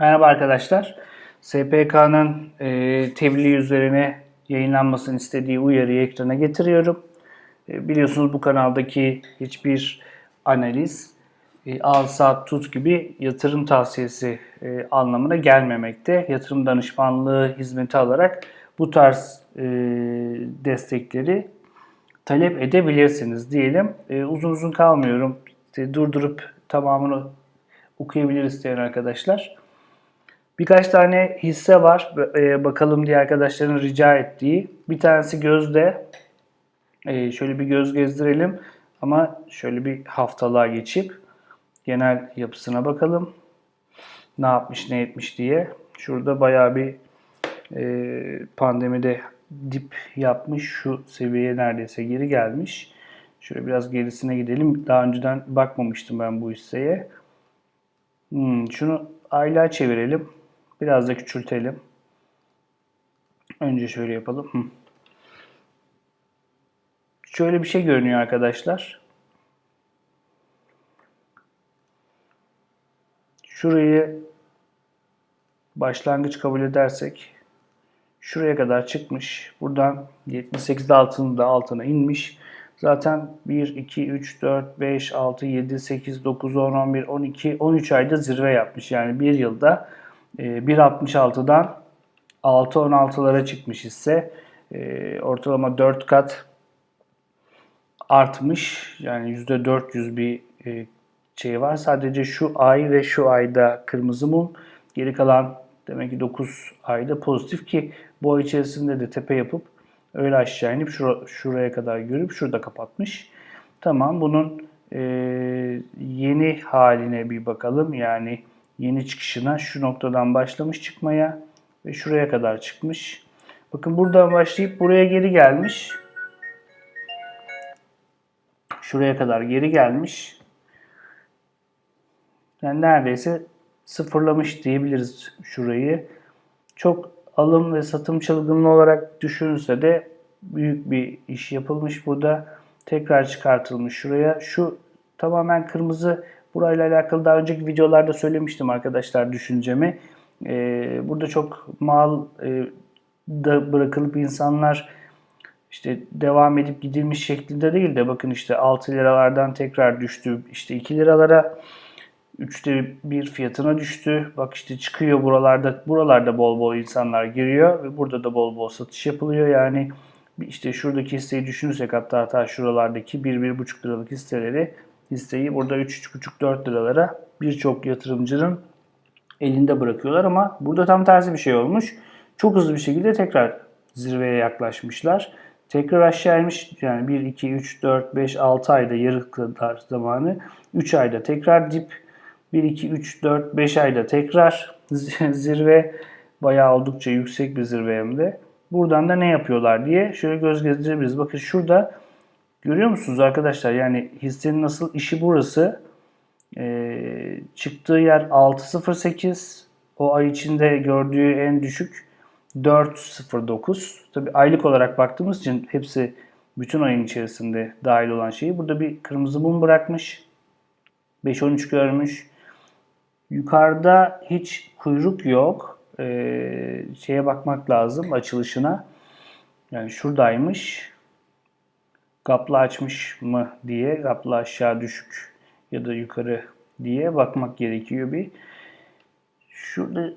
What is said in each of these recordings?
Merhaba arkadaşlar. SPK'nın e, tebliğ üzerine yayınlanmasını istediği uyarıyı ekrana getiriyorum. E, biliyorsunuz bu kanaldaki hiçbir analiz, e, al saat tut gibi yatırım tavsiyesi e, anlamına gelmemekte. Yatırım danışmanlığı hizmeti alarak bu tarz e, destekleri talep edebilirsiniz diyelim. E, uzun uzun kalmıyorum. İşte durdurup tamamını okuyabilir isteyen arkadaşlar. Birkaç tane hisse var. E, bakalım diye arkadaşların rica ettiği. Bir tanesi Gözde. E, şöyle bir göz gezdirelim. Ama şöyle bir haftalığa geçip genel yapısına bakalım. Ne yapmış ne etmiş diye. Şurada bayağı bir e, pandemide dip yapmış. Şu seviyeye neredeyse geri gelmiş. Şöyle biraz gerisine gidelim. Daha önceden bakmamıştım ben bu hisseye. Hmm, şunu aylığa çevirelim. Biraz da küçültelim. Önce şöyle yapalım. Şöyle bir şey görünüyor arkadaşlar. Şurayı başlangıç kabul edersek şuraya kadar çıkmış. Buradan 78 altında altına inmiş. Zaten 1, 2, 3, 4, 5, 6, 7, 8, 9, 10, 11, 12, 13 ayda zirve yapmış. Yani bir yılda 1.66'dan 6.16'lara çıkmış ise ortalama 4 kat artmış. Yani %400 bir e, şey var. Sadece şu ay ve şu ayda kırmızı mum. Geri kalan demek ki 9 ayda pozitif ki bu ay içerisinde de tepe yapıp öyle aşağı inip şura, şuraya kadar görüp şurada kapatmış. Tamam bunun e, yeni haline bir bakalım. Yani yeni çıkışına şu noktadan başlamış çıkmaya ve şuraya kadar çıkmış. Bakın buradan başlayıp buraya geri gelmiş. Şuraya kadar geri gelmiş. Yani neredeyse sıfırlamış diyebiliriz şurayı. Çok alım ve satım çılgınlığı olarak düşünülse de büyük bir iş yapılmış burada. Tekrar çıkartılmış şuraya. Şu tamamen kırmızı burayla alakalı daha önceki videolarda söylemiştim arkadaşlar düşüncemi. Ee, burada çok mal e, da bırakılıp insanlar işte devam edip gidilmiş şeklinde değil de bakın işte 6 liralardan tekrar düştü. işte 2 liralara üçte bir fiyatına düştü. Bak işte çıkıyor buralarda buralarda bol bol insanlar giriyor ve burada da bol bol satış yapılıyor. Yani işte şuradaki hisseyi düşünürsek hatta hatta şuralardaki 1-1,5 liralık hisseleri hisseyi burada 3-3,5-4 liralara birçok yatırımcının elinde bırakıyorlar ama burada tam tersi bir şey olmuş. Çok hızlı bir şekilde tekrar zirveye yaklaşmışlar. Tekrar aşağı inmiş yani 1, 2, 3, 4, 5, 6 ayda yarı kadar zamanı. 3 ayda tekrar dip. 1, 2, 3, 4, 5 ayda tekrar zirve. Bayağı oldukça yüksek bir zirve hem de. Buradan da ne yapıyorlar diye şöyle göz gezdirebiliriz. Bakın şurada görüyor musunuz arkadaşlar? Yani hissenin nasıl işi burası. Ee, çıktığı yer 6.08. O ay içinde gördüğü en düşük 4.09. Tabi aylık olarak baktığımız için hepsi bütün ayın içerisinde dahil olan şeyi. Burada bir kırmızı mum bırakmış. 5.13 görmüş. Yukarıda hiç kuyruk yok. Ee, şeye bakmak lazım açılışına. Yani şuradaymış. Gapla açmış mı diye. Gapla aşağı düşük ya da yukarı diye bakmak gerekiyor bir. Şurada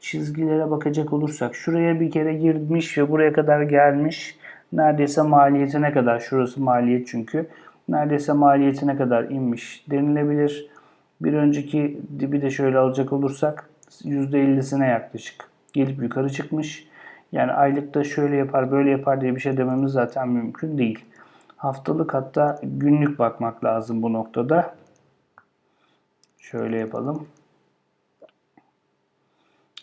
çizgilere bakacak olursak şuraya bir kere girmiş ve buraya kadar gelmiş. Neredeyse maliyetine kadar şurası maliyet çünkü. Neredeyse maliyetine kadar inmiş denilebilir. Bir önceki dibi de şöyle alacak olursak %50'sine yaklaşık gelip yukarı çıkmış. Yani aylıkta şöyle yapar böyle yapar diye bir şey dememiz zaten mümkün değil. Haftalık hatta günlük bakmak lazım bu noktada. Şöyle yapalım.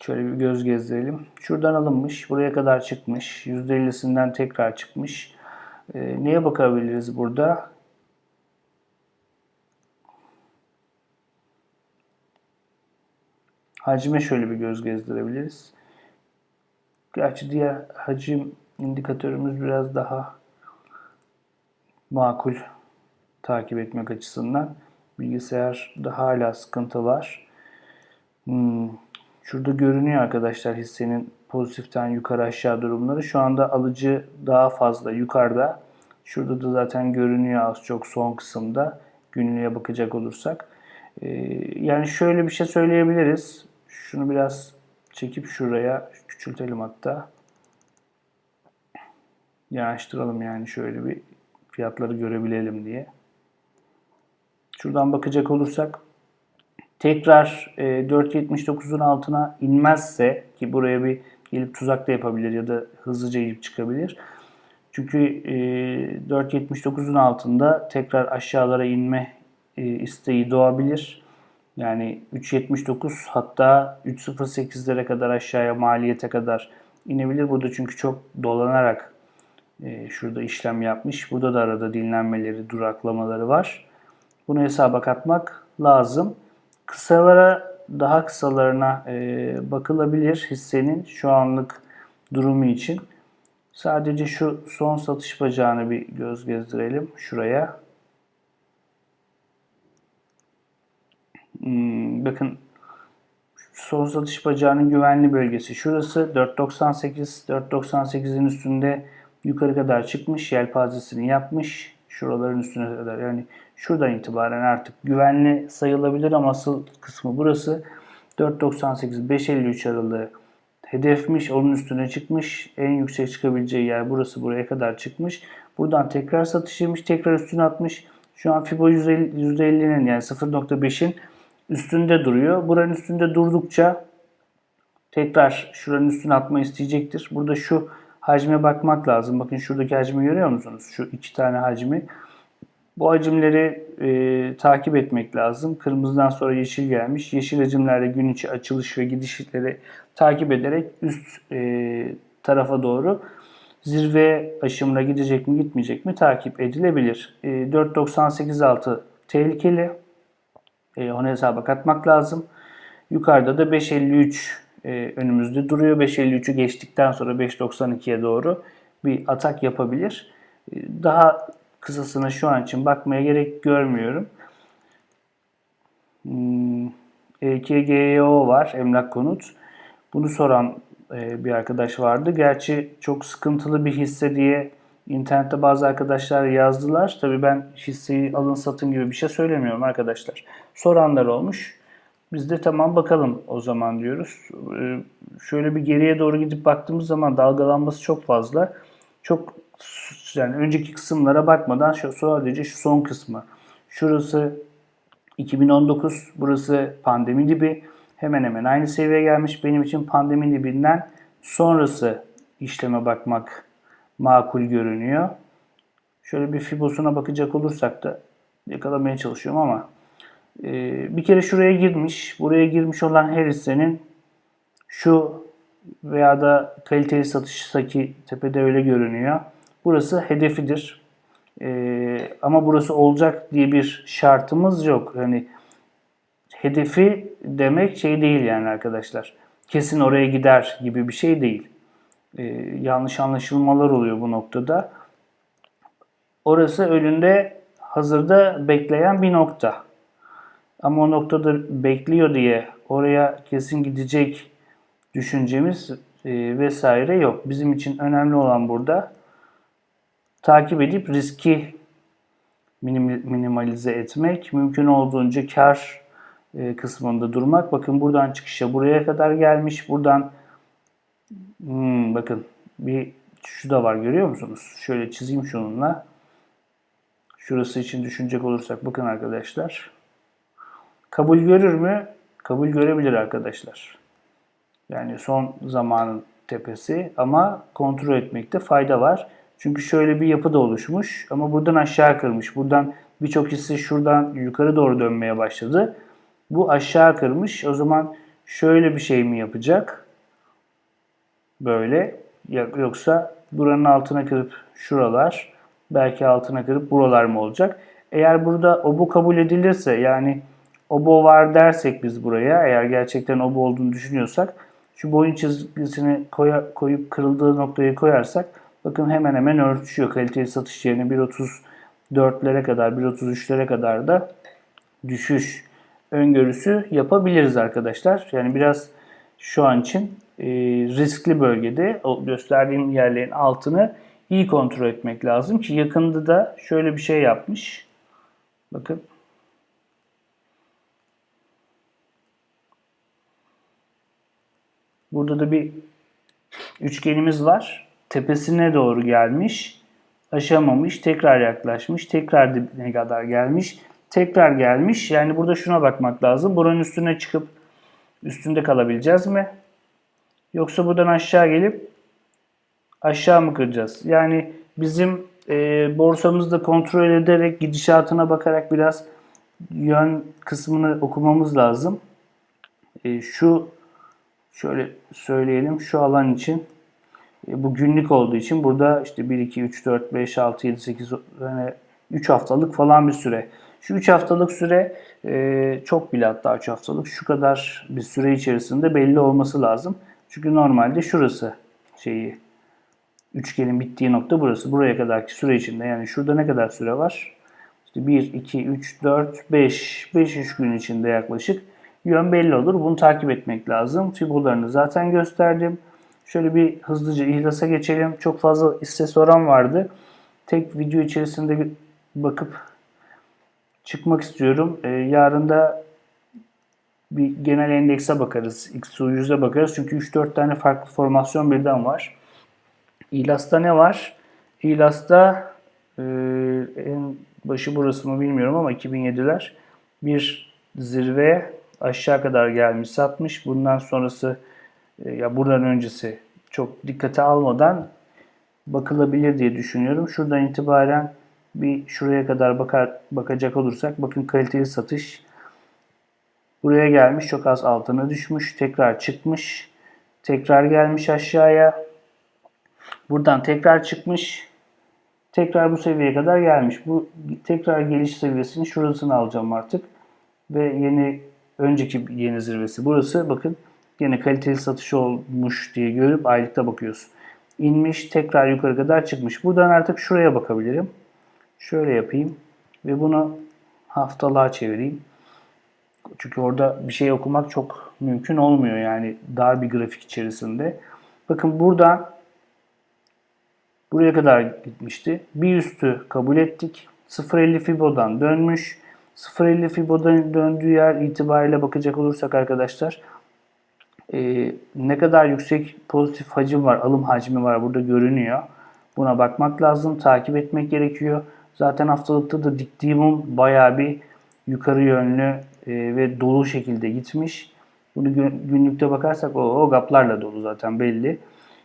Şöyle bir göz gezdirelim. Şuradan alınmış. Buraya kadar çıkmış. %50'sinden tekrar çıkmış. Ee, neye bakabiliriz burada? Hacime şöyle bir göz gezdirebiliriz. Gerçi diğer hacim indikatörümüz biraz daha makul takip etmek açısından. Bilgisayarda hala sıkıntı var. Hmm, Şurada görünüyor arkadaşlar hissenin pozitiften yukarı aşağı durumları. Şu anda alıcı daha fazla yukarıda. Şurada da zaten görünüyor az çok son kısımda günlüğe bakacak olursak. Ee, yani şöyle bir şey söyleyebiliriz. Şunu biraz çekip şuraya küçültelim hatta. Yanaştıralım yani şöyle bir fiyatları görebilelim diye. Şuradan bakacak olursak tekrar e, 4.79'un altına inmezse ki buraya bir gelip tuzak da yapabilir ya da hızlıca inip çıkabilir. Çünkü e, 4.79'un altında tekrar aşağılara inme e, isteği doğabilir. Yani 3.79 hatta 3.08'lere kadar aşağıya maliyete kadar inebilir. Burada çünkü çok dolanarak e, şurada işlem yapmış. Burada da arada dinlenmeleri, duraklamaları var. Bunu hesaba katmak lazım. Kısalara daha kısalarına e, bakılabilir hissenin şu anlık durumu için. Sadece şu son satış bacağını bir göz gezdirelim şuraya. Hmm, bakın son satış bacağının güvenli bölgesi şurası 4.98 4.98'in üstünde yukarı kadar çıkmış yelpazesini yapmış şuraların üstüne kadar. Yani şuradan itibaren artık güvenli sayılabilir ama asıl kısmı burası. 4.98 5.53 aralığı hedefmiş onun üstüne çıkmış. En yüksek çıkabileceği yer burası buraya kadar çıkmış. Buradan tekrar satış yemiş tekrar üstüne atmış. Şu an Fibo %50'nin yani 0.5'in üstünde duruyor. Buranın üstünde durdukça tekrar şuranın üstüne atma isteyecektir. Burada şu hacme bakmak lazım. Bakın şuradaki hacmi görüyor musunuz? Şu iki tane hacmi. Bu hacimleri e, takip etmek lazım. Kırmızıdan sonra yeşil gelmiş. Yeşil hacimlerde gün içi açılış ve gidişleri takip ederek üst e, tarafa doğru zirve aşımına gidecek mi gitmeyecek mi takip edilebilir. E, 4.98.6 tehlikeli. E, onu hesaba katmak lazım. Yukarıda da 5.53 e, önümüzde duruyor. 5.53'ü geçtikten sonra 5.92'ye doğru bir atak yapabilir. E, daha kısasına şu an için bakmaya gerek görmüyorum. Hmm, EKGO var, emlak konut. Bunu soran e, bir arkadaş vardı. Gerçi çok sıkıntılı bir hisse diye internette bazı arkadaşlar yazdılar. Tabii ben hisseyi alın satın gibi bir şey söylemiyorum arkadaşlar. Soranlar olmuş. Biz de tamam bakalım o zaman diyoruz. Ee, şöyle bir geriye doğru gidip baktığımız zaman dalgalanması çok fazla. Çok yani önceki kısımlara bakmadan şu sadece şu son kısmı. Şurası 2019, burası pandemi dibi. Hemen hemen aynı seviyeye gelmiş. Benim için pandemi dibinden sonrası işleme bakmak makul görünüyor. Şöyle bir fibosuna bakacak olursak da yakalamaya çalışıyorum ama bir kere şuraya girmiş. Buraya girmiş olan her hissenin şu veya da kaliteli satıştaki tepede öyle görünüyor. Burası hedefidir. E, ama burası olacak diye bir şartımız yok. Hani hedefi demek şey değil yani arkadaşlar. Kesin oraya gider gibi bir şey değil. Ee, yanlış anlaşılmalar oluyor bu noktada. Orası önünde hazırda bekleyen bir nokta. Ama o noktada bekliyor diye oraya kesin gidecek düşüncemiz e, vesaire yok. Bizim için önemli olan burada takip edip riski minimalize etmek, mümkün olduğunca kar e, kısmında durmak. Bakın buradan çıkışa buraya kadar gelmiş. Buradan Hmm, bakın bir şu da var görüyor musunuz? Şöyle çizeyim şununla. Şurası için düşünecek olursak bakın arkadaşlar. Kabul görür mü? Kabul görebilir arkadaşlar. Yani son zamanın tepesi ama kontrol etmekte fayda var. Çünkü şöyle bir yapı da oluşmuş ama buradan aşağı kırmış. Buradan birçok hisse şuradan yukarı doğru dönmeye başladı. Bu aşağı kırmış. O zaman şöyle bir şey mi yapacak? böyle yoksa buranın altına kırıp şuralar belki altına kırıp buralar mı olacak? Eğer burada obo kabul edilirse yani obo var dersek biz buraya eğer gerçekten obo olduğunu düşünüyorsak şu boyun çizgisini koya, koyup kırıldığı noktayı koyarsak bakın hemen hemen örtüşüyor. Kaliteli satış yerine 1.34'lere kadar 1.33'lere kadar da düşüş öngörüsü yapabiliriz arkadaşlar. Yani biraz şu an için e, riskli bölgede o gösterdiğim yerlerin altını iyi kontrol etmek lazım ki yakında da şöyle bir şey yapmış. Bakın. Burada da bir üçgenimiz var. Tepesine doğru gelmiş. Aşamamış. Tekrar yaklaşmış. Tekrar dibine kadar gelmiş. Tekrar gelmiş. Yani burada şuna bakmak lazım. Buranın üstüne çıkıp üstünde kalabileceğiz mi? Yoksa buradan aşağı gelip aşağı mı kıracağız? Yani bizim e, borsamızda kontrol ederek gidişatına bakarak biraz yön kısmını okumamız lazım. E, şu şöyle söyleyelim şu alan için e, bu günlük olduğu için burada işte 1, 2, 3, 4, 5, 6, 7, 8 yani 3 haftalık falan bir süre. Şu 3 haftalık süre e, çok bile hatta 3 haftalık şu kadar bir süre içerisinde belli olması lazım. Çünkü normalde şurası şeyi üçgenin bittiği nokta burası. Buraya kadarki süre içinde yani şurada ne kadar süre var? İşte 1, 2, 3, 4, 5, 5 iş gün içinde yaklaşık yön belli olur. Bunu takip etmek lazım. Fibolarını zaten gösterdim. Şöyle bir hızlıca ihlasa geçelim. Çok fazla hisse soran vardı. Tek video içerisinde bakıp çıkmak istiyorum. Ee, yarın da bir genel endekse bakarız. XU100'e bakarız. Çünkü 3-4 tane farklı formasyon birden var. İlas'ta ne var? İlas'ta e, en başı burası mı bilmiyorum ama 2007'ler bir zirve aşağı kadar gelmiş satmış. Bundan sonrası e, ya buradan öncesi çok dikkate almadan bakılabilir diye düşünüyorum. Şuradan itibaren bir şuraya kadar bakar bakacak olursak bakın kaliteli satış buraya gelmiş. Çok az altına düşmüş tekrar çıkmış. Tekrar gelmiş aşağıya. Buradan tekrar çıkmış. Tekrar bu seviyeye kadar gelmiş. Bu tekrar geliş seviyesini şurasını alacağım artık. Ve yeni önceki yeni zirvesi burası bakın yine kaliteli satış olmuş diye görüp aylıkta bakıyoruz inmiş tekrar yukarı kadar çıkmış buradan artık şuraya bakabilirim Şöyle yapayım ve bunu haftalığa çevireyim. Çünkü orada bir şey okumak çok mümkün olmuyor yani dar bir grafik içerisinde. Bakın buradan buraya kadar gitmişti. Bir üstü kabul ettik. 0.50 Fibo'dan dönmüş. 0.50 Fibo'dan döndüğü yer itibariyle bakacak olursak arkadaşlar e, ne kadar yüksek pozitif hacim var, alım hacmi var burada görünüyor. Buna bakmak lazım, takip etmek gerekiyor. Zaten haftalıkta da diktiğim mum bayağı bir yukarı yönlü e, ve dolu şekilde gitmiş. Bunu günlükte bakarsak o, o gaplarla dolu zaten belli.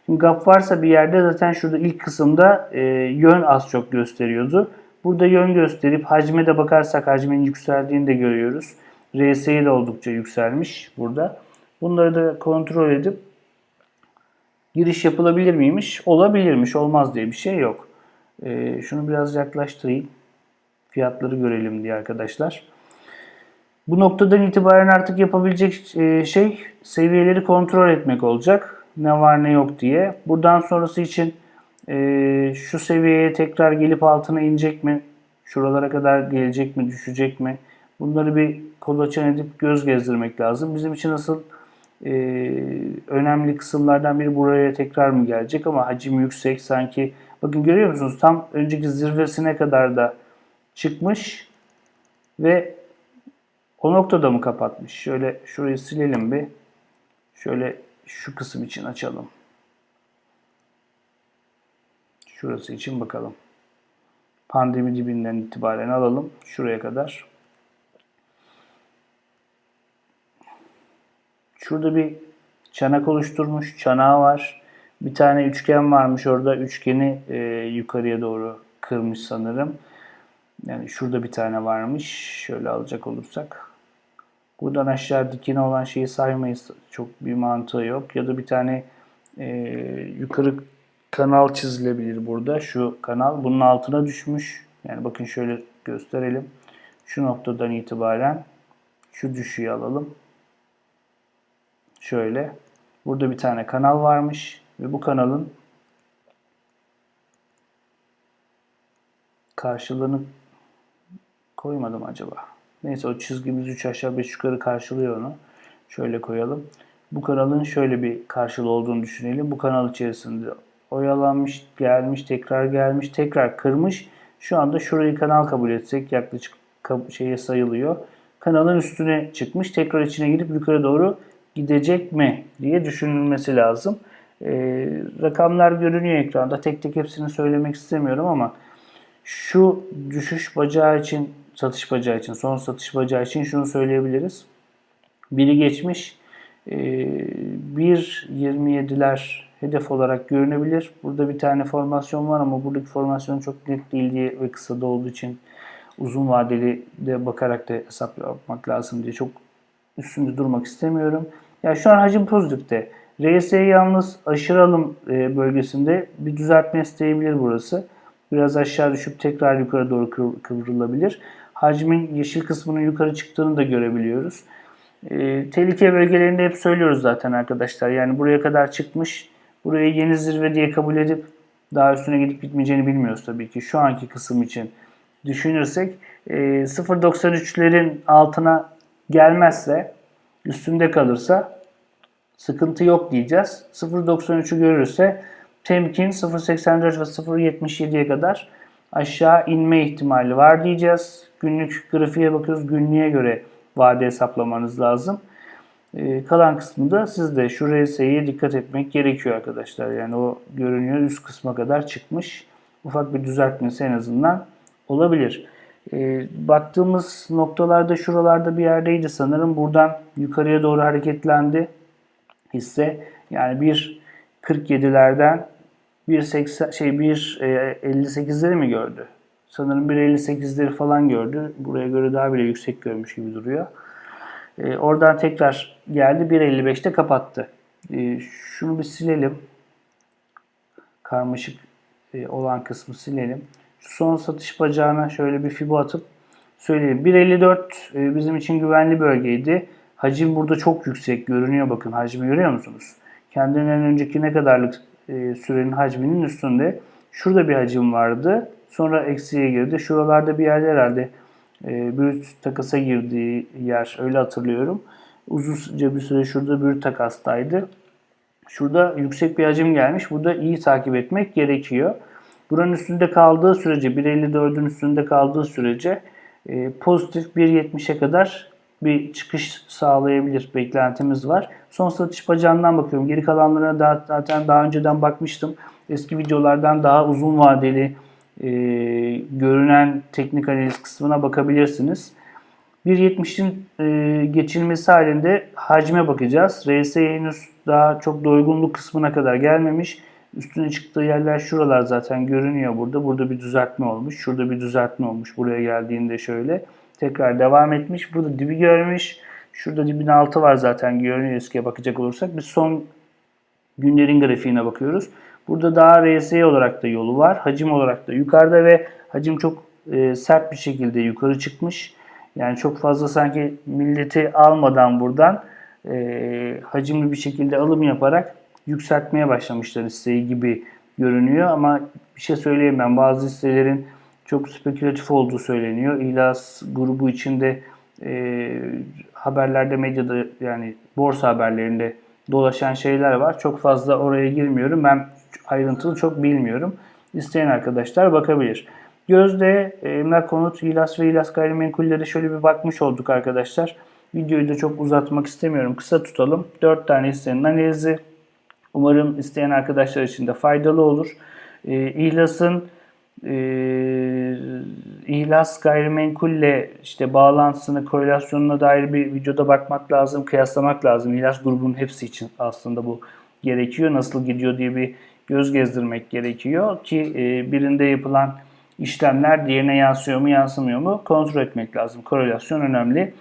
Şimdi gap varsa bir yerde zaten şurada ilk kısımda e, yön az çok gösteriyordu. Burada yön gösterip hacme de bakarsak hacmin yükseldiğini de görüyoruz. RSI de oldukça yükselmiş burada. Bunları da kontrol edip giriş yapılabilir miymiş? Olabilirmiş. Olmaz diye bir şey yok. E, şunu biraz yaklaştırayım. Fiyatları görelim diye arkadaşlar. Bu noktadan itibaren artık yapabilecek e, şey seviyeleri kontrol etmek olacak. Ne var ne yok diye. Buradan sonrası için e, şu seviyeye tekrar gelip altına inecek mi? Şuralara kadar gelecek mi? Düşecek mi? Bunları bir kolaçan edip göz gezdirmek lazım. Bizim için asıl e, önemli kısımlardan biri buraya tekrar mı gelecek ama hacim yüksek sanki Bakın görüyor musunuz? Tam önceki zirvesine kadar da çıkmış ve o noktada mı kapatmış? Şöyle şurayı silelim bir. Şöyle şu kısım için açalım. Şurası için bakalım. Pandemi dibinden itibaren alalım. Şuraya kadar. Şurada bir çanak oluşturmuş. Çanağı var. Bir tane üçgen varmış orada. Üçgeni e, yukarıya doğru kırmış sanırım. Yani şurada bir tane varmış. Şöyle alacak olursak. Buradan aşağı dikine olan şeyi saymayız. Çok bir mantığı yok. Ya da bir tane e, yukarı kanal çizilebilir burada. Şu kanal bunun altına düşmüş. Yani bakın şöyle gösterelim. Şu noktadan itibaren şu düşüyü alalım. Şöyle. Burada bir tane kanal varmış. Ve bu kanalın karşılığını koymadım acaba? Neyse o çizgimiz 3 aşağı 5 yukarı karşılıyor onu. Şöyle koyalım. Bu kanalın şöyle bir karşılığı olduğunu düşünelim. Bu kanal içerisinde oyalanmış, gelmiş, tekrar gelmiş, tekrar kırmış. Şu anda şurayı kanal kabul etsek yaklaşık şeye sayılıyor. Kanalın üstüne çıkmış. Tekrar içine girip yukarı doğru gidecek mi diye düşünülmesi lazım. Ee, rakamlar görünüyor ekranda. Tek tek hepsini söylemek istemiyorum ama şu düşüş bacağı için, satış bacağı için, son satış bacağı için şunu söyleyebiliriz. Biri geçmiş. Ee, 1.27'ler hedef olarak görünebilir. Burada bir tane formasyon var ama buradaki formasyon çok net değil diye ve kısa da olduğu için uzun vadeli de bakarak da hesap yapmak lazım diye çok üstünde durmak istemiyorum. Ya şu an hacim pozitifte. RSI yalnız aşırı alım e, bölgesinde bir düzeltme isteyebilir burası. Biraz aşağı düşüp tekrar yukarı doğru kıv- kıvrılabilir. Hacmin yeşil kısmının yukarı çıktığını da görebiliyoruz. E, tehlike bölgelerinde hep söylüyoruz zaten arkadaşlar. Yani buraya kadar çıkmış. Burayı yeni zirve diye kabul edip daha üstüne gidip gitmeyeceğini bilmiyoruz tabii ki. Şu anki kısım için düşünürsek e, 0.93'lerin altına gelmezse üstünde kalırsa sıkıntı yok diyeceğiz. 0.93'ü görürse temkin 0.84 ve 0.77'ye kadar aşağı inme ihtimali var diyeceğiz. Günlük grafiğe bakıyoruz. Günlüğe göre vade hesaplamanız lazım. Ee, kalan kısmında siz de şu RSI'ye dikkat etmek gerekiyor arkadaşlar. Yani o görünüyor üst kısma kadar çıkmış. Ufak bir düzeltmesi en azından olabilir. Ee, baktığımız noktalarda şuralarda bir yerdeydi sanırım. Buradan yukarıya doğru hareketlendi hisse. Yani bir 47'lerden 1.80 şey 1.58'leri mi gördü? Sanırım 1.58'leri falan gördü. Buraya göre daha bile yüksek görmüş gibi duruyor. Ee, oradan tekrar geldi 1.55'te kapattı. Ee, şunu bir silelim. Karmaşık e, olan kısmı silelim. Şu son satış bacağına şöyle bir fibo atıp söyleyeyim. 1.54 e, bizim için güvenli bölgeydi. Hacim burada çok yüksek görünüyor bakın. Hacmi görüyor musunuz? Kendinden önceki ne kadarlık e, sürenin hacminin üstünde. Şurada bir hacim vardı. Sonra eksiye girdi. Şuralarda bir yerde herhalde e, brüt takasa girdiği yer öyle hatırlıyorum. Uzunca bir süre şurada brüt takastaydı. Şurada yüksek bir hacim gelmiş. Burada iyi takip etmek gerekiyor. Buranın üstünde kaldığı sürece 1.54'ün üstünde kaldığı sürece e, pozitif 1.70'e kadar bir çıkış sağlayabilir beklentimiz var. Son satış bacağından bakıyorum. Geri kalanlara da, zaten daha önceden bakmıştım. Eski videolardan daha uzun vadeli e, görünen teknik analiz kısmına bakabilirsiniz. 1.70'in e, geçilmesi halinde hacme bakacağız. RSI henüz daha çok doygunluk kısmına kadar gelmemiş. Üstüne çıktığı yerler şuralar zaten görünüyor burada. Burada bir düzeltme olmuş. Şurada bir düzeltme olmuş. Buraya geldiğinde şöyle. Tekrar devam etmiş. Burada dibi görmüş. Şurada dibin altı var zaten görünüyor eskiye bakacak olursak. Biz son günlerin grafiğine bakıyoruz. Burada daha RSI olarak da yolu var. Hacim olarak da yukarıda ve hacim çok e, sert bir şekilde yukarı çıkmış. Yani çok fazla sanki milleti almadan buradan e, hacimli bir şekilde alım yaparak yükseltmeye başlamışlar hisseyi gibi görünüyor. Ama bir şey söyleyemem. Bazı hisselerin çok spekülatif olduğu söyleniyor. İhlas grubu içinde e, haberlerde, medyada yani borsa haberlerinde dolaşan şeyler var. Çok fazla oraya girmiyorum. Ben ayrıntılı çok bilmiyorum. İsteyen arkadaşlar bakabilir. Gözde, e, emlak konut, İhlas ve İhlas gayrimenkullere şöyle bir bakmış olduk arkadaşlar. Videoyu da çok uzatmak istemiyorum. Kısa tutalım. 4 tane hissenin analizi. Umarım isteyen arkadaşlar için de faydalı olur. E, İhlas'ın e, İhlas gayrimenkulle işte bağlantısını, korelasyonuna dair bir videoda bakmak lazım, kıyaslamak lazım. İhlas grubunun hepsi için aslında bu gerekiyor. Nasıl gidiyor diye bir göz gezdirmek gerekiyor ki e, birinde yapılan işlemler diğerine yansıyor mu, yansımıyor mu kontrol etmek lazım. Korelasyon önemli.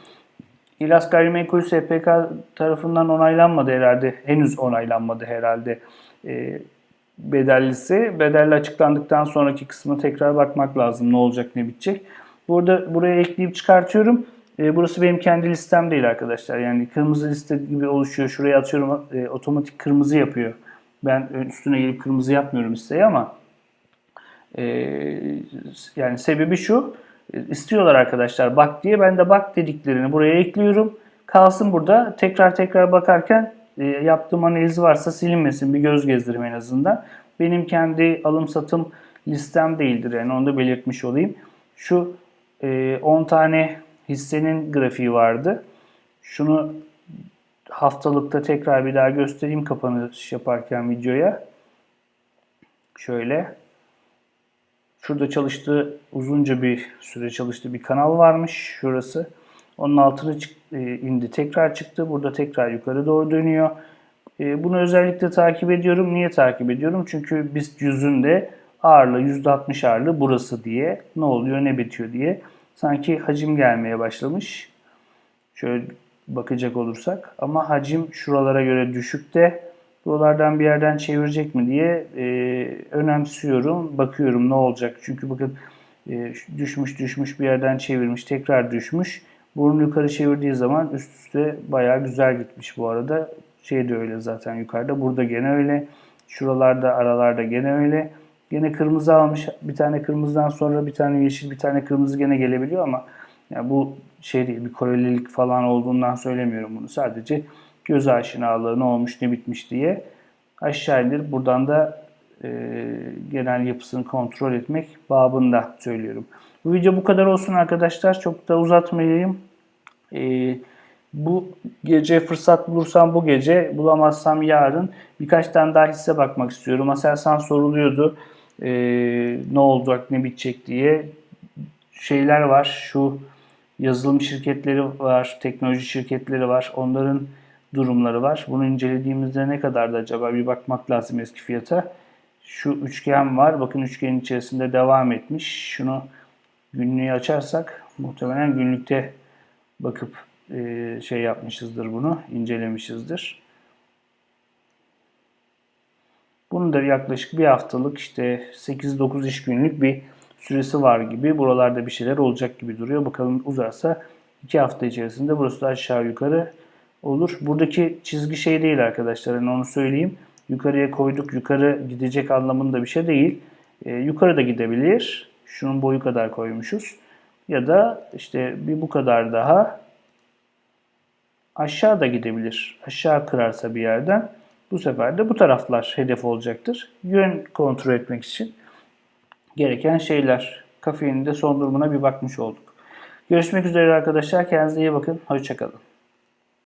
İhlas Gayrimenkul SPK tarafından onaylanmadı herhalde. Henüz onaylanmadı herhalde. E, bedellisi. Bedelli açıklandıktan sonraki kısmına tekrar bakmak lazım. Ne olacak, ne bitecek. Burada buraya ekleyip çıkartıyorum. E, burası benim kendi listem değil arkadaşlar. Yani kırmızı liste gibi oluşuyor. Şuraya atıyorum e, otomatik kırmızı yapıyor. Ben üstüne gelip kırmızı yapmıyorum listeyi ama e, yani sebebi şu. e, istiyorlar arkadaşlar bak diye. Ben de bak dediklerini buraya ekliyorum. Kalsın burada. Tekrar tekrar bakarken e, yaptığım analiz varsa silinmesin. Bir göz gezdireyim en azından. Benim kendi alım satım listem değildir. Yani onu da belirtmiş olayım. Şu e, 10 tane hissenin grafiği vardı. Şunu haftalıkta tekrar bir daha göstereyim kapanış yaparken videoya. Şöyle. Şurada çalıştığı uzunca bir süre çalıştığı bir kanal varmış. Şurası. Onun altına e, indi. Tekrar çıktı. Burada tekrar yukarı doğru dönüyor. E, Bunu özellikle takip ediyorum. Niye takip ediyorum? Çünkü BIST yüzünde ağırlığı %60 ağırlığı burası diye. Ne oluyor ne bitiyor diye. Sanki hacim gelmeye başlamış. Şöyle bakacak olursak. Ama hacim şuralara göre düşükte. Buralardan bir yerden çevirecek mi diye e, önemsiyorum. Bakıyorum ne olacak. Çünkü bakın e, düşmüş düşmüş bir yerden çevirmiş. Tekrar düşmüş. Burnu yukarı çevirdiği zaman üst üste bayağı güzel gitmiş bu arada. Şey de öyle zaten yukarıda. Burada gene öyle. Şuralarda aralarda gene öyle. Gene kırmızı almış. Bir tane kırmızıdan sonra bir tane yeşil bir tane kırmızı gene gelebiliyor ama yani bu şey değil bir Korelilik falan olduğundan söylemiyorum bunu. Sadece göz aşinalığı ne olmuş ne bitmiş diye aşağı indir. Buradan da e, genel yapısını kontrol etmek babında söylüyorum. Bu video bu kadar olsun arkadaşlar. Çok da uzatmayayım. E, bu gece fırsat bulursam bu gece, bulamazsam yarın birkaç tane daha hisse bakmak istiyorum. Aselsan soruluyordu e, ne olacak, ne bitecek diye. Şeyler var, şu yazılım şirketleri var, teknoloji şirketleri var. Onların durumları var. Bunu incelediğimizde ne kadar da acaba bir bakmak lazım eski fiyata. Şu üçgen var. Bakın üçgenin içerisinde devam etmiş. Şunu günlüğü açarsak muhtemelen günlükte bakıp e, şey yapmışızdır bunu, incelemişizdir. Bunun da yaklaşık bir haftalık işte 8-9 iş günlük bir süresi var gibi. Buralarda bir şeyler olacak gibi duruyor. Bakalım uzarsa 2 hafta içerisinde burası da aşağı yukarı olur. Buradaki çizgi şey değil arkadaşlar. Yani onu söyleyeyim. Yukarıya koyduk. Yukarı gidecek anlamında bir şey değil. Ee, yukarı da gidebilir. Şunun boyu kadar koymuşuz. Ya da işte bir bu kadar daha aşağı da gidebilir. Aşağı kırarsa bir yerden bu sefer de bu taraflar hedef olacaktır. Yön kontrol etmek için gereken şeyler. Kafeinin de son durumuna bir bakmış olduk. Görüşmek üzere arkadaşlar. Kendinize iyi bakın. Hoşçakalın.